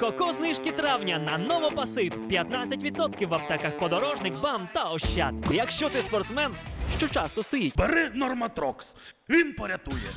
Коко знижки травня на новопасит 15% в аптеках подорожник, бам та ощад. Якщо ти спортсмен, що часто стоїть. Бери Норматрокс, він порятує.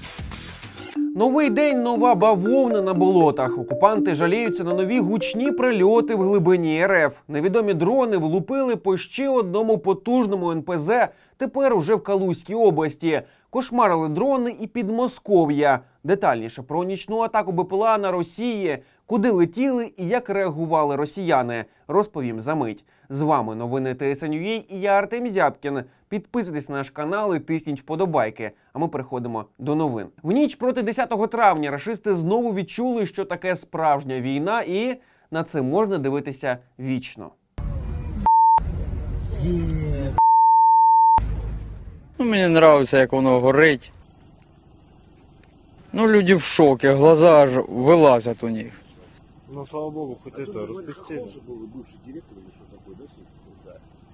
Новий день, нова бавовна на болотах. Окупанти жаліються на нові гучні прильоти в глибині РФ. Невідомі дрони влупили по ще одному потужному НПЗ. Тепер уже в Калузькій області. Кошмарили дрони і Підмосков'я. Детальніше про нічну атаку БПЛА на Росії, куди летіли і як реагували росіяни. Розповім за мить. З вами новини ТСНЮА і я Артем Зябкін. Підписуйтесь на наш канал і тисніть вподобайки. А ми переходимо до новин. В ніч проти 10 травня рашисти знову відчули, що таке справжня війна, і на це можна дивитися вічно. Ну, мені подобається, як воно горить. Ну, люди в шокі, глаза аж вилазять у них. Ну, слава богу, хоть это, распустили.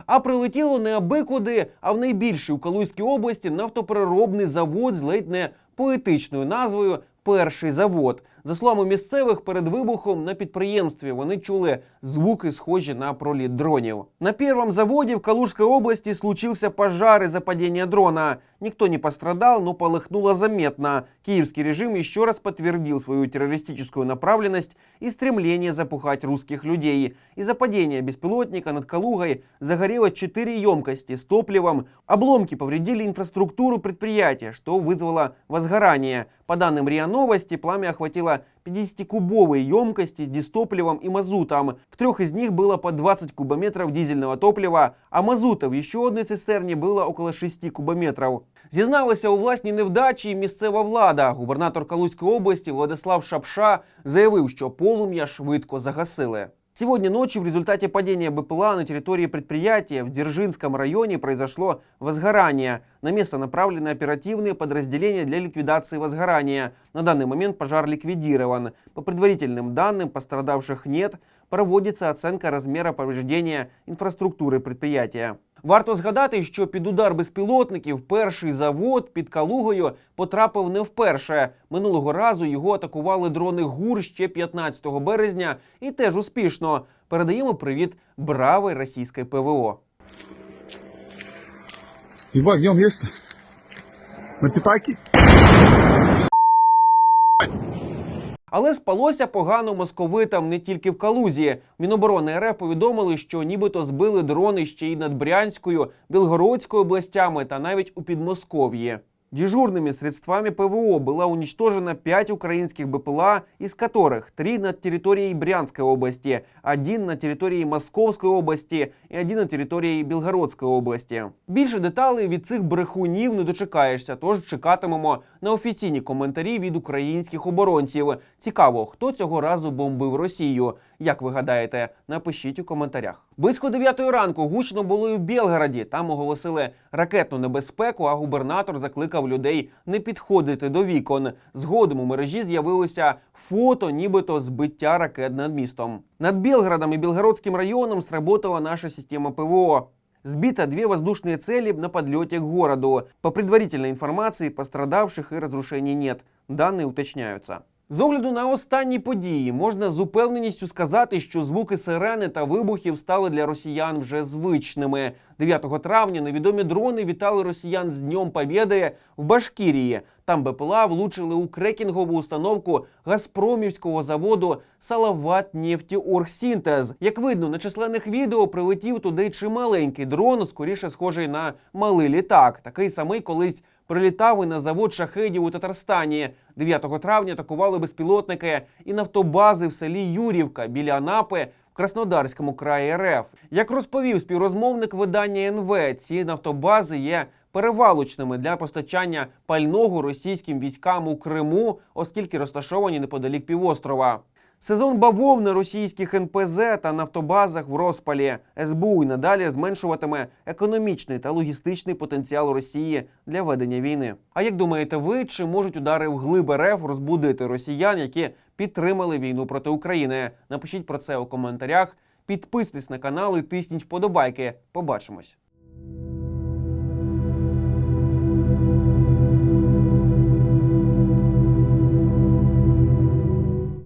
А прилетіло не аби куди, а в найбільший у Калузькій області нафтопереробний завод з ледь не поетичною назвою Перший завод. За словами місцевих, перед вибухом на підприємстві вони чули звуки, схожі на проліт дронів. На первом заводе в Калужской области случился пожар из-за падения дрона. Никто не пострадал, но полыхнуло заметно. Киевский режим еще раз подтвердил свою террористическую направленность и стремление запухать русских людей. Из-за падения беспилотника над Калугой загорелось четыре емкости с топливом. Обломки повредили инфраструктуру предприятия, что вызвало возгорание. По данным РИА Новости, пламя охватило 50-кубовые емкости с дистопливом и мазутом. В трех из них было по 20 кубометров дизельного топлива, а мазута в еще одной цистерні было около 6 кубометрів. Зізналася у власній невдачі і місцева влада. Губернатор Калузької області Владислав Шапша заявив, що полум'я швидко загасили. Сегодня ночью в результате падения БПЛА на территории предприятия в Дзержинском районе произошло возгорание. На место направлены оперативные подразделения для ликвидации возгорания. На данный момент пожар ликвидирован. По предварительным данным пострадавших нет. Проводится оценка размера повреждения инфраструктуры предприятия. Варто згадати, що під удар безпілотників перший завод під Калугою потрапив не вперше. Минулого разу його атакували дрони ГУР ще 15 березня і теж успішно. Передаємо привіт бравий російське ПВО. Єба, в он є На питаке? Але спалося погано московитам не тільки в Калузі. Міноборони РФ повідомили, що нібито збили дрони ще й над Брянською, Білгородською областями та навіть у Підмосков'ї. Дежурными средствами ПВО было уничтожено 5 украинских БПЛА, из которых 3 над территорией Брянской области, один на території Московської області і один на території Білгородської області. Більше деталей від цих брехунів не дочекаєшся, тож чекатимемо на офіційні коментарі від українських оборонців. Цікаво, хто цього разу бомбив Росію. Як ви гадаєте, напишіть у коментарях. Близько 9 ранку гучно було і в Білгороді. Там оголосили ракетну небезпеку, а губернатор закликав людей не підходити до вікон. Згодом у мережі з'явилося фото, нібито збиття ракет над містом. Над Белгородом и Белгородским районом сработала наша система ПВО. Сбито две воздушные цели на подлете к городу. По предварительной информации пострадавших и разрушений нет. Данные уточняются. З огляду на останні події можна з упевненістю сказати, що звуки сирени та вибухів стали для росіян вже звичними. 9 травня невідомі дрони вітали росіян з Днем Побєди в Башкірії. Там БПЛА влучили у крекінгову установку Газпромівського заводу Салават Нефтіоргсінтез. Як видно на численних відео, прилетів туди чималенький дрон, скоріше схожий на малий літак. Такий самий колись прилітав і на завод шахедів у Татарстані. 9 травня атакували безпілотники і нафтобази в селі Юрівка біля Анапи в Краснодарському краї РФ. Як розповів співрозмовник видання НВ, ці нафтобази є перевалочними для постачання пального російським військам у Криму, оскільки розташовані неподалік півострова. Сезон бавовни російських НПЗ та нафтобазах в розпалі СБУ й надалі зменшуватиме економічний та логістичний потенціал Росії для ведення війни. А як думаєте ви, чи можуть удари в глиб РФ розбудити росіян, які підтримали війну проти України? Напишіть про це у коментарях. Підписуйтесь на канал і тисніть вподобайки. Побачимось.